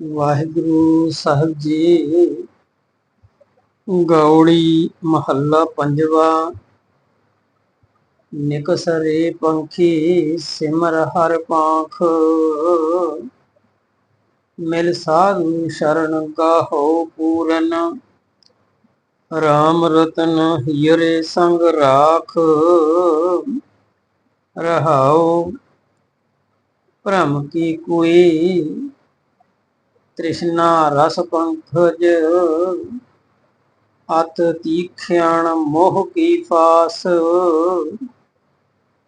ਵਾਹਿਗੁਰੂ ਸਾਹਿਬ ਜੀ। ਗੌੜੀ ਮਹੱਲਾ ਪੰਜਵਾ। ਨਿਕਸਰੇ ਪੰਖੀ ਸਿਮਰ ਹਰ ਪਾਖ। ਮਿਲ ਸਾਧੂ ਸ਼ਰਨ ਗਾਹੋ ਪੂਰਨ। ਰਾਮ ਰਤਨ ਹੀਰੇ ਸੰਗ ਰਾਖ। ਰਹਾਉ ਭ੍ਰਮ ਕੀ ਕੋਈ ਤ੍ਰਿਸ਼ਨਾ ਰਸ ਪੰਖਜ ਅਤ ਤੀਖਿਆਣ ਮੋਹ ਕੀ ਫਾਸ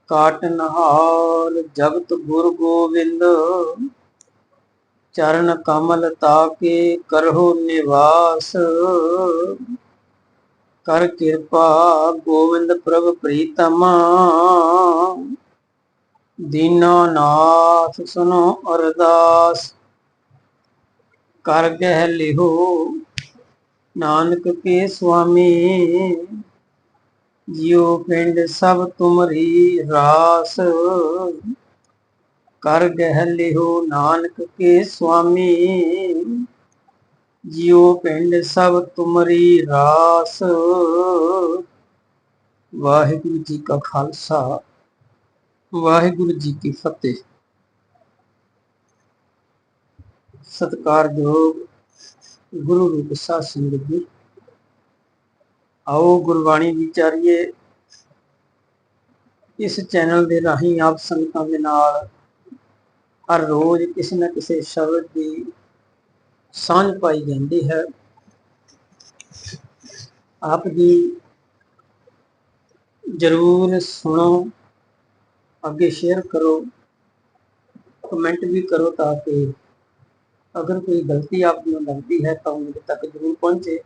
ਕਾਟਨ ਹਾਲ ਜਗਤ ਗੁਰ ਗੋਬਿੰਦ ਚਰਨ ਕਮਲ ਤਾਕੇ ਕਰਹੁ ਨਿਵਾਸ। ਕਰ ਕਿਰਪਾ ਗੋਵਿੰਦ ਪ੍ਰਭ ਪ੍ਰੀਤਮਾ ਦੀਨਾਨਾਥ ਸੁਨੋ ਅਰਦਾਸ। ਕਰ ਗਹਿ ਲਿਹੋ। ਨਾਨਕ ਕੇ ਸੁਆਮੀ, ਜਿਉ ਪਿੰਡ ਸਭ ਤੁਮਰੀ ਰਾਸ। ਕਰ ਗਹਿ ਲਿਹੋ ਨਾਨਕ ਕੇ ਸੁਆਮੀ, ਜਿਉ ਪਿੰਡ ਸਭ ਤੁਮਰੀ ਰਾਸ। ਵਾਹਿਗੁਰੂ ਜੀ ਕਾ ਖਾਲਸਾ, ਵਾਹਿਗੁਰੂ ਜੀ ਕੀ ਫਤਿਹ। ਸਤਿਕਾਰਯੋਗ ਗੁਰੂ ਰੂਪ ਸਾਧ ਸੰਗਤ ਜੀ ਆਓ ਗੁਰਬਾਣੀ ਵਿਚਾਰੀਏ। ਇਸ ਚੈਨਲ ਦੇ ਰਾਹੀਂ ਆਪ ਸੰਗਤਾਂ ਦੇ ਨਾਲ ਹਰ ਰੋਜ਼ ਕਿਸੇ ਨਾ ਕਿਸੇ ਸ਼ਬਦ ਦੀ ਸਾਂਝ ਪਾਈ ਜਾਂਦੀ ਹੈ। ਆਪ ਜੀ ਜਰੂਰ ਸੁਣੋ, ਅੱਗੇ ਸ਼ੇਅਰ ਕਰੋ ਕਮੈਂਟ ਵੀ ਕਰੋ ਤਾਂ ਕਿ ਅਗਰ ਕੋਈ ਗਲਤੀ ਆਪ ਨੂੰ ਲੱਗਦੀ ਹੈ ਤਾਂ ਮੇਰੇ ਤੱਕ ਜ਼ਰੂਰ ਪਹੁੰਚੇ।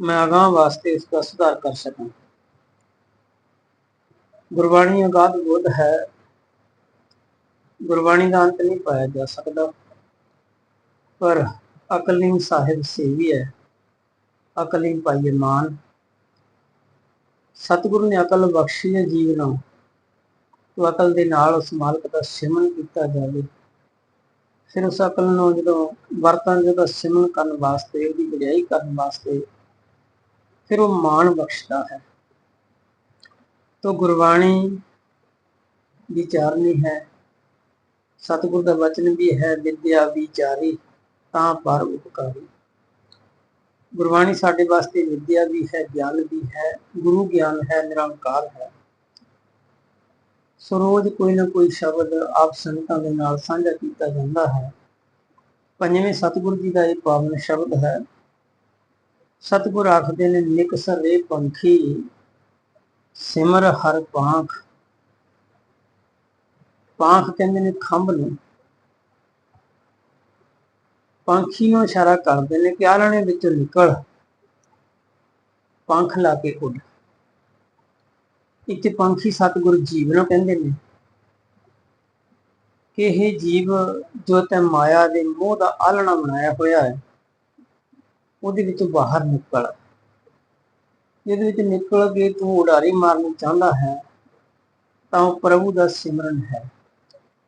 ਮੈਂ ਅਗਾਹ ਵਾਸਤੇ ਇਸ ਦਾ ਸੁਧਾਰ ਕਰ ਸਕਾਂ। ਗੁਰਬਾਣੀ ਅਗਾਧ ਬੋਧ ਹੈ। ਗੁਰਬਾਣੀ ਦਾ ਅੰਤ ਨਹੀਂ ਪਾਇਆ ਜਾ ਸਕਦਾ। ਪਰ ਅਕਲੀਨ ਸਾਹਿਬ ਸੇਵੀ ਹੈ। ਅਕਲੀਨ ਪਾਈਏ ਮਾਨ ਸਤਿਗੁਰੂ ਨੇ ਅਕਲ ਬਖਸ਼ੀ ਹੈ ਜੀਵ ਨੂੰ। ਅਕਲ ਦੇ ਨਾਲ ਉਸ ਮਾਲਕ ਦਾ ਸਿਮਰਨ ਕੀਤਾ ਜਾਵੇ। ਫਿਰ ਉਸ ਅਕਲ ਨੂੰ ਜਦੋਂ ਵਰਤਨ ਜਦੋਂ ਸਿਮਰਨ ਕਰਨ ਵਾਸਤੇ, ਉਹਦੀ ਵਡਿਆਈ ਕਰਨ ਵਾਸਤੇ, ਫਿਰ ਉਹ ਮਾਣ ਬਖਸ਼ਦਾ ਹੈ। ਤੋ ਗੁਰਬਾਣੀ ਵਿਚਾਰਨੀ ਹੈ, ਸਤਿਗੁਰ ਦਾ ਵਚਨ ਵੀ ਹੈ, ਵਿਦਿਆ ਵਿਚਾਰੀ, ਤਾਂ ਪਰ ਉਪਕਾਰੀ। ਗੁਰਬਾਣੀ ਸਾਡੇ ਵਾਸਤੇ ਵਿਦਿਆ ਵੀ ਹੈ, ਗਿਆਨ ਵੀ ਹੈ, ਗੁਰੂ ਗਿਆਨ ਹੈ, ਨਿਰੰਕਾਰ ਹੈ। ਸੋ ਰੋਜ਼ ਕੋਈ ਨਾ ਕੋਈ ਸ਼ਬਦ ਆਪ ਸੰਗਤਾਂ ਦੇ ਨਾਲ ਸਾਂਝਾ ਕੀਤਾ ਜਾਂਦਾ ਹੈ। ਪੰਜਵੇਂ ਸਤਿਗੁਰ ਜੀ ਦਾ ਇਹ ਪਾਵਨ ਸ਼ਬਦ ਹੈ। ਸਤਿਗੁਰ ਆਖਦੇ ਨੇ ਨਿਕਸਰ ਰੇ ਪੰਖੀ, ਸਿਮਰ ਹਰ ਪਾਂਖ ਪਾਂਖ ਕਹਿੰਦੇ ਨੇ ਖੰਭ ਨੂੰ। ਪੰਖੀ ਨੂੰ ਇਸ਼ਾਰਾ ਕਰਦੇ ਨੇ ਕਿ ਆਲਣੇ ਵਿੱਚੋਂ ਨਿਕਲ। ਪੰਖ ਲਾ ਕੇ ਉੱਡ। ਇੱਥੇ ਪੰਖੀ ਸਤਿਗੁਰ ਜੀਵ ਨੂੰ ਕਹਿੰਦੇ ਨੇ ਕਿ ਇਹ ਜੀਵ ਜੋ ਤੇ ਮਾਇਆ ਦੇ ਮੋਹ ਦਾ ਆਲਣਾ ਬਣਾਇਆ ਹੋਇਆ ਹੈ, ਉਹਦੇ ਵਿੱਚੋਂ ਬਾਹਰ ਨਿਕਲ। ਜਿਹਦੇ ਵਿੱਚ ਨਿਕਲ ਕੇ ਤੂੰ ਉਡਾਰੀ ਮਾਰਨੀ ਚਾਹੁੰਦਾ ਹੈ, ਤਾਂ ਉਹ ਪ੍ਰਭੂ ਦਾ ਸਿਮਰਨ ਹੈ।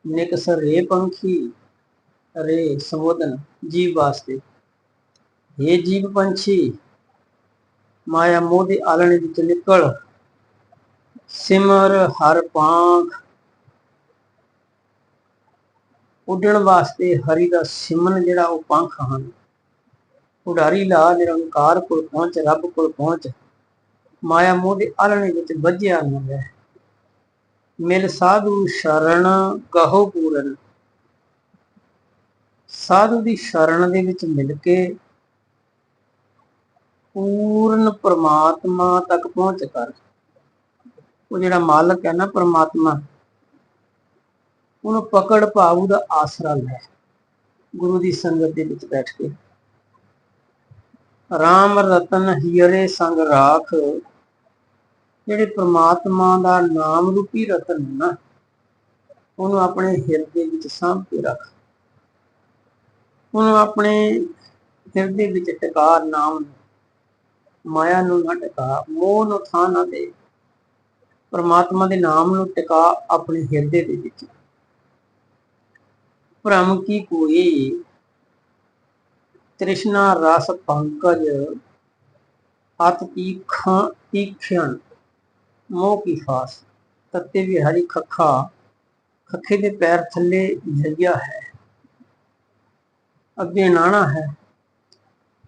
ਨਿਕਸਰ ਰੇ ਪੰਖੀ ਰੇ ਸੰਬੋਧਨ ਜੀਵ ਵਾਸਤੇ। ਇਹ ਜੀਵ ਪੰਛੀ, ਮਾਇਆ ਮੋਹ ਦੇ ਆਲਣੇ ਵਿੱਚ ਨਿਕਲ। ਸਿਮਰ ਹਰ ਪਾਂਖ ਉੱਡਣ ਵਾਸਤੇ ਹਰੀ ਦਾ ਸਿਮਨ ਜਿਹੜਾ ਉਹ ਪੰਖ ਹਨ। ਉਡਾਰੀ ਲਾ ਨਿਰੰਕਾਰ ਕੋਲ ਪਹੁੰਚ, ਰੱਬ ਕੋਲ ਪਹੁੰਚ। ਮਾਇਆ ਮੋਹ ਦੇ ਆਲਣੇ ਵਿੱਚ ਵੱਜਿਆ ਨਾ ਹੈ ਮਿਲ ਸਾਧੂ ਸ਼ਰਣ ਕਹੋ ਪੂਰਨ। ਸਾਧੂ ਦੀ ਸ਼ਰਣ ਦੇ ਵਿੱਚ ਮਿਲ ਕੇ ਪੂਰਨ ਪ੍ਰਮਾਤਮਾ ਤੱਕ ਪਹੁੰਚ ਕਰ। ਉਹ ਜਿਹੜਾ ਮਾਲਕ ਹੈ ਨਾ ਪਰਮਾਤਮਾ, ਉਹਨੂੰ ਪਕੜ ਭਾਵ ਦਾ ਆਸਰਾ ਲੈ। ਗੁਰੂ ਦੀ ਸੰਗਤ ਦੇ ਵਿੱਚ ਬੈਠ ਕੇ। ਰਾਮ ਰਤਨ ਹੀਰੇ ਸੰਗ ਰਾਖ। ਜਿਹੜੇ ਪ੍ਰਮਾਤਮਾ ਦਾ ਨਾਮ ਰੂਪੀ ਰਤਨ ਹੈ ਨਾ, ਉਹਨੂੰ ਆਪਣੇ ਹਿਰਦੇ ਵਿੱਚ ਸਾਂਭ ਕੇ ਰੱਖ। ਉਹਨੂੰ ਆਪਣੇ ਹਿਰਦੇ ਵਿੱਚ ਟਿਕਾ ਨਾਮ ਮਾਇਆ ਨੂੰ ਨਾ ਟਿਕਾ ਮੋਹ ਨੂੰ ਥਾਂ ਨਾ ਦੇ। ਪ੍ਰਮਾਤਮਾ ਦੇ ਨਾਮ ਨੂੰ ਟਿਕਾ ਆਪਣੇ ਹਿਰਦੇ ਦੇ ਵਿੱਚ। ਭ੍ਰਮ ਕੀ ਕੋਈ? ਤ੍ਰਿਸ਼ਨਾ ਰਸ ਪੰਕਜ ਅਤ ਤੀਖਾਂ ਤੀਖਣ ਮੋਹ ਕੀ ਫਾਸ, ਤੱਤੇ ਵੀ ਹਰੀ ਖੱਖਾ, ਖੱਖੇ ਦੇ ਪੈਰ ਥੱਲੇ ਜਗਿਆ ਹੈ, ਅੱਗੇ ਨਾਣਾ ਹੈ।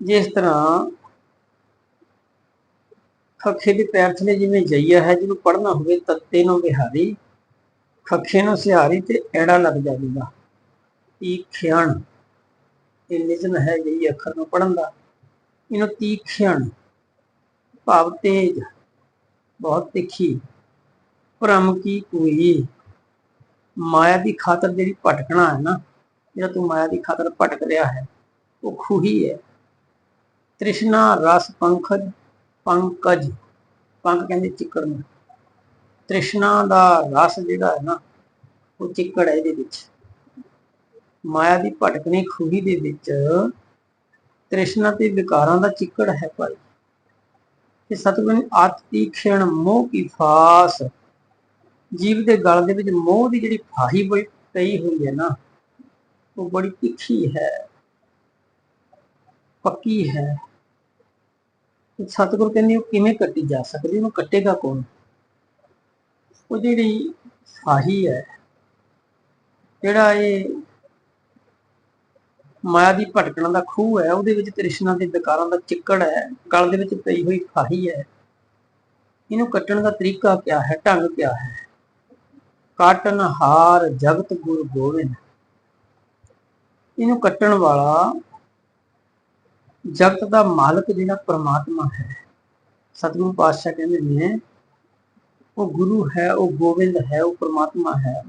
ਜਿਸ ਤਰ੍ਹਾਂ ਖੱਖੇ ਦੇ ਪੈਰ ਥੱਲੇ ਜਿਵੇਂ ਜਈਆ ਹੈ, ਜਿਹਨੂੰ ਪੜਨਾ ਹੋਵੇ ਤੱਤੇ ਨੂੰ ਵਿਹਾਰੀ ਖੱਖੇ ਨੂੰ ਸਿਹਾਰੀ ਤੇ ਐੜਾ ਲੱਗ ਜਾਵੇਗਾ। ਤੀਖਿਆਣ ਇਹ ਨਿਜਨ ਹੈ ਜਿਹੜੀ ਅੱਖਰ ਨੂੰ ਪੜਨ ਦਾ। ਇਹਨੂੰ ਤੀਖਿਆਣ ਭਾਵ ਤੇਜ, ਬਹੁਤ ਤਿੱਖੀ, ਭ੍ਰਮ ਕੀ ਕੋਈ। ਮਾਇਆ ਦੀ ਖਾਤਰ ਜਿਹੜੀ ਭਟਕਣਾ ਹੈ ਨਾ, ਜਿਹੜਾ ਤੂੰ ਮਾਇਆ ਦੀ ਖਾਤਰ ਭਟਕ ਰਿਹਾ ਹੈ, ਉਹ ਖੂਹੀ ਹੈ। ਤ੍ਰਿਸ਼ਨਾ, ਰਸ, ਪੰਖਜ ਪੰਕਜ, ਪੰਕ ਕਹਿੰਦੇ ਚਿੱਕੜ ਨੂੰ। ਤ੍ਰਿਸ਼ਨਾ ਦਾ ਰਸ ਜਿਹੜਾ ਹੈ ਨਾ, ਉਹ ਚਿੱਕੜ ਹੈ ਇਹਦੇ ਵਿੱਚ। ਮਾਇਆ ਦੀ ਭਟਕਣੀ ਖੂਹੀ ਦੇ ਵਿੱਚ ਤ੍ਰਿਸ਼ਨਾ ਤੇ ਵਿਕਾਰਾਂ ਦਾ ਚਿੱਕੜ ਹੈ ਭਾਈ। ਕਿ ਸਤਿਗੁਰੂ ਨੇ ਆਤ ਤੀਖਣ ਮੋਹ ਕੀ ਫਾਸ, ਜੀਵ ਦੇ ਗਲ ਦੇ ਵਿੱਚ ਮੋਹ ਦੀ ਜਿਹੜੀ ਫਾਹੀ ਪਈ ਪਈ ਹੋਈ ਹੈ ਨਾ, ਉਹ ਬੜੀ ਤਿੱਖੀ ਹੈ, ਪੱਕੀ ਹੈ। ਸਤਿਗੁਰੂ ਕਹਿੰਦੇ ਉਹ ਕਿਵੇਂ ਕੱਟੀ ਜਾ ਸਕਦੀ, ਉਹਨੂੰ ਕੱਟੇਗਾ ਕੌਣ? ਉਹ ਜਿਹੜੀ ਫਾਹੀ ਹੈ, ਜਿਹੜਾ ਇਹ ਮਾਇਆ ਦੀ ਭਟਕਣ ਦਾ ਖੂਹ ਹੈ, ਉਹਦੇ ਵਿੱਚ ਤ੍ਰਿਸ਼ਨਾ ਦੇ ਵਿਕਾਰਾਂ ਦਾ ਚਿੱਕੜ ਹੈ, ਗਲ ਦੇ ਵਿੱਚ ਪਈ ਹੋਈ ਖਾਹੀ ਹੈ। ਇਹਨੂੰ ਕੱਟਣ ਦਾ ਤਰੀਕਾ ਕਿਆ ਹੈ, ਢੰਗ ਕਿਆ ਹੈ? ਕਾਟਨ ਹਾਰ ਜਗਤ ਗੁਰ ਗੋਬਿੰਦ ਇਹਨੂੰ ਕੱਟਣ ਵਾਲਾ ਜਗਤ ਦਾ ਮਾਲਕ ਜਿਹੜਾ ਪ੍ਰਮਾਤਮਾ ਹੈ। ਸਤਿਗੁਰੂ ਪਾਤਸ਼ਾਹ ਕਹਿੰਦੇ ਨੇ, ਉਹ ਗੁਰੂ ਹੈ, ਉਹ ਗੋਬਿੰਦ ਹੈ, ਉਹ ਪ੍ਰਮਾਤਮਾ ਹੈ।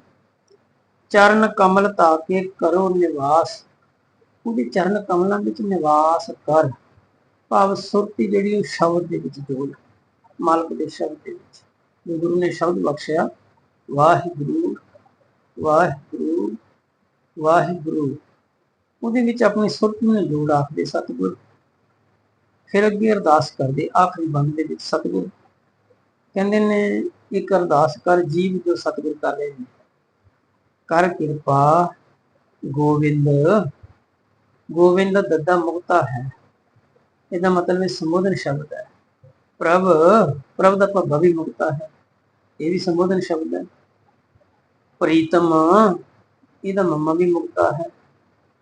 ਚਰਨ ਕਮਲ ਤਾਕੇ ਕਰੋ ਨਿਵਾਸ। ਉਹਦੇ ਚਰਨ ਕਮਲਾਂ ਵਿੱਚ ਨਿਵਾਸ ਕਰ। ਭਾਵ ਸੁਰਤੀ ਜਿਹੜੀ ਉਹ ਸ਼ਬਦ ਦੇ ਵਿੱਚ ਜੋੜ। ਮਾਲਕ ਦੇ ਸ਼ਬਦ ਦੇ ਵਿੱਚ। ਗੁਰੂ ਨੇ ਸ਼ਬਦ ਬਖਸ਼ਿਆ, ਵਾਹਿਗੁਰੂ ਵਾਹਿਗੁਰੂ ਵਾਹਿਗੁਰੂ। ਉਹਦੇ ਵਿੱਚ ਆਪਣੀ ਸੁਰਤ ਨੂੰ ਜੋੜ ਆਖਦੇ ਸਤਿਗੁਰ। ਫਿਰ ਅੱਗੇ ਅਰਦਾਸ ਕਰਦੇ, ਆਖਰੀ ਬੰਦ ਦੇ ਵਿੱਚ, ਸਤਿਗੁਰ। ਕਹਿੰਦੇ ਨੇ, ਇੱਕ ਅਰਦਾਸ ਕਰ, ਜੀਵ ਜੋ ਸਤਿਗੁਰ ਕਰ ਰਹੇ ਨੇ। ਕਰ ਕਿਰਪਾ ਗੋਬਿੰਦ ਗੋਬਿੰਦ ਦੱਦਾ ਮੁਕਤਾ ਹੈ। ਇਹਦਾ ਮਤਲਬ ਹੈ ਸੰਬੋਧਨ ਸ਼ਬਦ ਹੈ। ਪ੍ਰਭ ਪ੍ਰਭ ਦਾ ਭੱਬਾ ਵੀ ਮੁਕਤਾ ਹੈ। ਇਹ ਵੀ ਸੰਬੋਧਨ ਸ਼ਬਦ ਹੈ। ਪ੍ਰੀਤਮ, ਇਹਦਾ ਮੰਮਾ ਵੀ ਮੁਕਤਾ ਹੈ।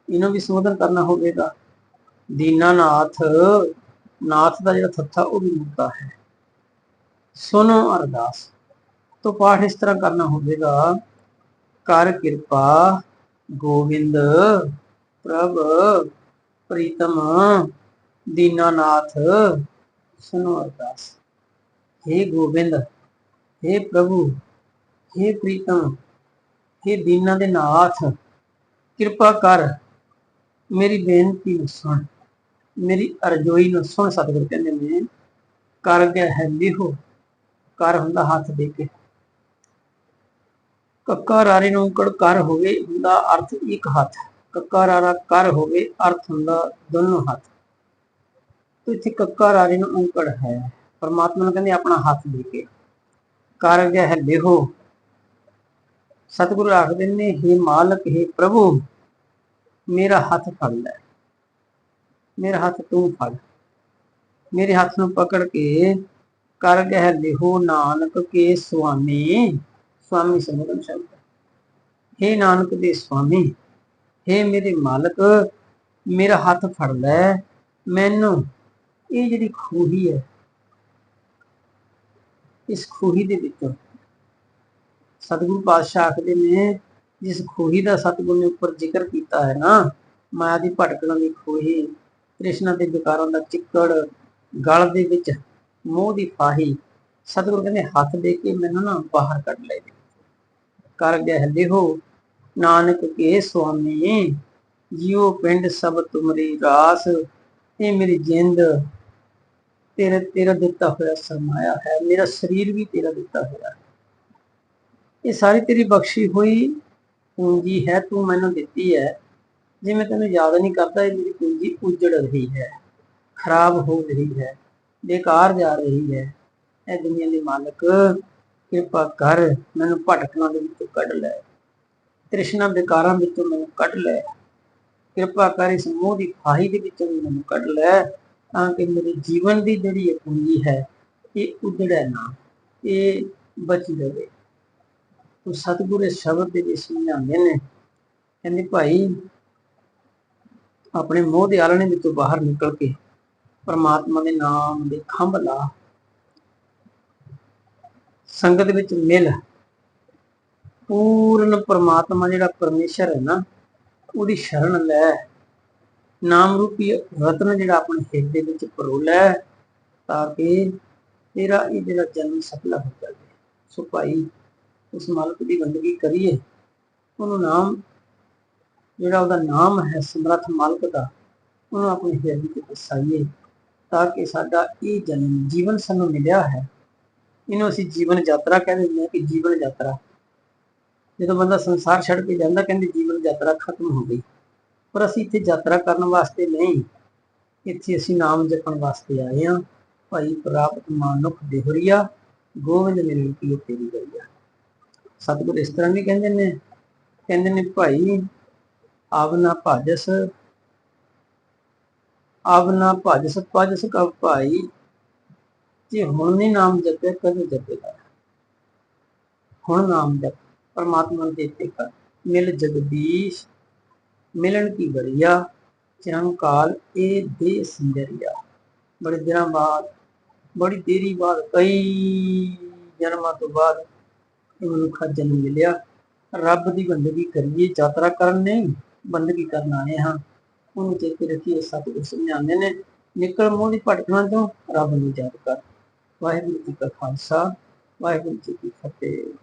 ਇਹਨੂੰ ਵੀ ਸੰਬੋਧਨ ਕਰਨਾ ਹੋਵੇਗਾ। ਦੀਨਾਨਾਥ ਨਾਥ ਦਾ ਜਿਹੜਾ ਥੱਥਾ ਉਹ ਵੀ ਮੁਕਤਾ ਹੈ ਸੁਨੋ ਅਰਦਾਸ ਤੋਂ ਪਾਠ ਇਸ ਤਰ੍ਹਾਂ ਕਰਨਾ ਹੋਵੇਗਾ ਕਰ ਕਿਰਪਾ ਗੋਬਿੰਦ ਪ੍ਰਭ ਪ੍ਰੀਤਮ ਦੀਨਾਨਾਥ ਸੁਨੋ ਅਰਦਾਸ हे ਗੋਬਿੰਦ हे ਪ੍ਰਭੂ हे ਪ੍ਰੀਤਮ हे ਦੀਨਾ ਦੇ ਨਾਥ ਕਿਰਪਾ ਕਰ ਮੇਰੀ ਬੇਨਤੀ ਨੂੰ ਸੁਣ ਮੇਰੀ ਅਰਜ਼ੋਈ ਨੂੰ ਸੁਣ ਸਤਿਗੁਰ ਕਹਿੰਦੇ ਨੇ, ਕਰ ਗਿਆ ਹੈ ਲਿਹੋ, ਕਰ ਹੁੰਦਾ ਹੱਥ ਦੇ ਕੇ। ਕੱਕਾ ਰਾਰੇ ਨੂੰ ਓਂਕੜ ਕਰ ਹੋਵੇ ਹੁੰਦਾ ਅਰਥ ਇੱਕ ਹੱਥ, ਕੱਕਾ ਰਾਰਾ ਕਰ ਹੋਵੇ ਅਰਥ ਹੁੰਦਾ ਦੋਨੋਂ ਹੱਥ। ਤੇ ਇੱਥੇ ਕੱਕਾ ਰਾਰੇ ਨੂੰ ਅੰਕੜ ਹੈ, ਪਰਮਾਤਮਾ ਨੂੰ ਕਹਿੰਦੇ ਆਪਣਾ ਹੱਥ ਦੇ ਕੇ। ਕਰ ਗਿਆ ਹੈ ਲਿਹੋ, ਸਤਿਗੁਰੂ ਆਖਦੇ ਨੇ, ਹੇ ਮਾਲਕ, ਹੇ ਪ੍ਰਭੂ, ਮੇਰਾ ਹੱਥ ਫੜ ਲੈ। ਮੇਰਾ ਹੱਥ ਤੂੰ ਫੜ। ਮੇਰੇ ਹੱਥ ਨੂੰ ਪਕੜ ਕੇ ਕਰ ਗਹਿ ਲਿਹੋ ਨਾਨਕ ਕੇ ਸੁਆਮੀ। ਸੁਆਮੀ ਸੰਬੋਧਨ ਸ਼ਬਦ। ਹੈ ਨਾਨਕ ਦੇ ਸੁਆਮੀ हे ਮੇਰੇ ਮਾਲਕ, ਮੇਰਾ ਹੱਥ ਫੜ ਲੈ। ਮੈਨੂੰ ਇਹ ਜਿਹੜੀ ਖੂਹੀ ਹੈ, ਇਸ ਖੂਹੀ ਦੇ ਵਿੱਚੋਂ ਸਤਿਗੁਰੂ ਪਾਤਸ਼ਾਹ ਆਖਦੇ ਨੇ, ਜਿਸ ਖੂਹੀ ਦਾ ਸਤਿਗੁਰੂ ਨੇ ਉੱਪਰ ਜ਼ਿਕਰ ਕੀਤਾ ਹੈ ਨਾ, ਮਾਇਆ ਦੀ ਭਟਕਣ ਦੀ ਖੂਹੀ ਕ੍ਰਿਸ਼ਨਾ ਦੇ ਵਿਕਾਰਾਂ ਦਾ ਚਿੱਕੜ ਗਲ ਦੇ ਵਿੱਚ ਮੋਹ ਦੀ ਫਾਹੀ ਸਤਿਗੁਰੂ ਕਹਿੰਦੇ ਹੱਥ ਦੇ ਕੇ ਮੈਨੂੰ ਨਾ ਬਾਹਰ ਕੱਢ ਲੈ ਕਰ ਗਹਿ ਲਿਹੋ ਨਾਨਕ ਕੇ ਸੁਆਮੀ ਜਿਉ ਪਿੰਡ ਸਭ ਤੁਮਰੀ ਰਾਸ, ਇਹ ਮੇਰੀ ਜਿੰਦ, ਤੇਰੇ, ਤੇਰਾ ਦਿੱਤਾ ਹੋਇਆ ਸਰਮਾਇਆ ਹੈ, ਮੇਰਾ ਸਰੀਰ ਵੀ ਤੇਰਾ ਦਿੱਤਾ ਹੋਇਆ ਹੈ। ਇਹ ਸਾਰੀ ਤੇਰੀ ਬਖਸ਼ੀ ਹੋਈ ਪੂੰਜੀ ਹੈ, ਤੂੰ ਮੈਨੂੰ ਦਿੱਤੀ ਹੈ। ਜੇ ਮੈਂ ਤੈਨੂੰ ਯਾਦ ਨਹੀਂ ਕਰਦਾ, ਇਹ ਮੇਰੀ ਪੂੰਜੀ ਉਜੜ ਰਹੀ ਹੈ, ਖਰਾਬ ਹੋ ਰਹੀ ਹੈ, ਬੇਕਾਰ ਜਾ ਰਹੀ ਹੈ। ਇਹ ਦੁਨੀਆ ਦੇ ਮਾਲਕ, ਕਿਰਪਾ ਕਰ ਮੈਨੂੰ ਭਟਕਣਾ ਦੇ ਵਿੱਚੋਂ ਕੱਢ ਲੈ। ਤ੍ਰਿਸ਼ਨਾ ਵਿਕਾਰਾਂ ਵਿੱਚੋਂ ਮੈਨੂੰ ਕੱਢ ਲੈ। ਕਿਰਪਾ ਕਰ ਇਸ ਮੋਹ ਦੀ ਫਾਹੀ ਦੇ ਵਿੱਚੋਂ ਮੈਨੂੰ ਕੱਢ ਲੈ, ਤਾਂ ਕਿ ਮੇਰੇ ਜੀਵਨ ਦੀ ਜਿਹੜੀ ਇਹ ਪੂੰਜੀ ਹੈ, ਇਹ ਉਜੜੈ ਨਾ, ਇਹ ਬਚੀ ਰਵੇ ਤੋ ਸਤਿਗੁਰੂ ਇਸ ਸ਼ਬਦ ਦੇ ਵਿੱਚ ਸਮਝਾਉਂਦੇ ਨੇ। ਕਹਿੰਦੇ, ਭਾਈ ਆਪਣੇ ਮੋਹ ਦੇ ਆਲਣੇ ਵਿੱਚੋਂ ਬਾਹਰ ਨਿਕਲ ਕੇ ਪਰਮਾਤਮਾ ਦੇ ਨਾਮ ਦੇ ਖੰਭ ਲਾ। ਸੰਗਤ ਵਿੱਚ ਮਿਲ। ਪੂਰਨ ਪਰਮਾਤਮਾ ਜਿਹੜਾ ਪਰਮੇਸ਼ਰ ਹੈ ਨਾ, ਉਹਦੀ ਸ਼ਰਨ ਲੈ। ਨਾਮ ਰੂਪੀ ਰਤਨ ਜਿਹੜਾ ਆਪਣੇ ਹਿਰਦੇ ਵਿੱਚ ਪਰੋ ਲੈ, ਤਾਂ ਕਿ ਤੇਰਾ ਇਹ ਜਿਹੜਾ ਜਨਮ ਸਫਲ ਹੋ ਜਾਵੇ। ਸੋ ਭਾਈ, ਉਸ ਮਾਲਕ ਦੀ ਬੰਦਗੀ ਕਰੀਏ। ਉਹਨੂੰ ਨਾਮ ਜਿਹੜਾ ਉਹਦਾ ਨਾਮ ਹੈ ਸਮਰੱਥ ਮਾਲਕ ਦਾ, ਉਹਨੂੰ ਆਪਣੇ ਹਿਰਦੇ ਵਿੱਚ ਵਸਾਈਏ ਤਾਂ ਕਿ ਸਾਡਾ ਇਹ ਜਨਮ ਜੀਵਨ ਸਾਨੂੰ ਮਿਲਿਆ ਹੈ। ਇਹਨੂੰ ਅਸੀਂ ਜੀਵਨ ਯਾਤਰਾ ਕਹਿੰਦੇ ਹੁੰਦੇ ਹਾਂ ਕਿ ਜੀਵਨ ਯਾਤਰਾ। ਜਦੋਂ ਬੰਦਾ ਸੰਸਾਰ ਛੱਡ ਕੇ ਜਾਂਦਾ, ਕਹਿੰਦੇ ਜੀਵਨ ਯਾਤਰਾ ਖਤਮ ਹੋ ਗਈ। ਪਰ ਅਸੀਂ ਇੱਥੇ ਯਾਤਰਾ ਕਰਨ ਵਾਸਤੇ ਨਹੀਂ। ਇੱਥੇ ਅਸੀਂ ਨਾਮ ਜਪਣ ਵਾਸਤੇ ਆਏ ਹਾਂ। ਭਾਈ ਪ੍ਰਾਪਤ ਮਾਨੁਖ ਦੇਹਰੀਆ ਗੋਬਿੰਦ ਮੇਰੀ ਕੀ ਤੇਰੀ ਗਈਆ ਸਤਿਗੁਰ ਇਸ ਤਰ੍ਹਾਂ ਵੀ ਕਹਿੰਦੇ ਨੇ। ਕਹਿੰਦੇ ਨੇ, ਭਾਈ ਆਵ ਨਾ ਭਾਜਸ, ਆਵ ਨਾ ਭਾਜਸ, ਭਜਸ ਕਾ ਭਾਈ ਜੇ ਹੁਣ ਨਹੀਂ ਨਾਮ ਜਪੇ, ਕਦੋਂ ਜਪੇਗਾ ਹੁਣ ਨਾਮ ਜਪ, ਪਰਮਾਤਮਾ ਦੇ ਤੇ ਮਿਲ ਜਗਦੀਸ਼, ਮਿਲਣ ਕੀ ਬੜੀਆ ਚਰਨ ਕਾਲ ਇਹ ਦੇ ਸਿੰਦਰੀਆ ਬੜੇ ਦਿਨਾਂ ਬਾਅਦ, ਬੜੀ ਦੇਰੀ ਬਾਅਦ, ਕਈ ਜਨਮਾਂ ਤੋਂ ਬਾਅਦ ਇਹ ਮਨੁੱਖਾ ਜਨਮ ਮਿਲਿਆ। ਰੱਬ ਦੀ ਬੰਦਗੀ ਕਰੀਏ, ਯਾਤਰਾ ਕਰਨ ਨਹੀਂ। ਬੰਦਗੀ ਕਰਨ ਆਏ ਹਾਂ। ਉਹਨੂੰ ਚੇਤੇ ਰੱਖੀਏ ਸਤਿਗੁਰ ਸਮਝਾਉਂਦੇ ਨੇ। ਨਿਕਲ ਮੂੰਹ ਦੀ ਭਟਕਣਾ ਤੋਂ ਰੱਬ ਨੂੰ ਯਾਦ ਕਰ। ਵਾਹਿਗੁਰੂ ਜੀ ਕਾ ਖਾਲਸਾ, ਵਾਹਿਗੁਰੂ ਜੀ ਕੀ ਫਤਿਹ।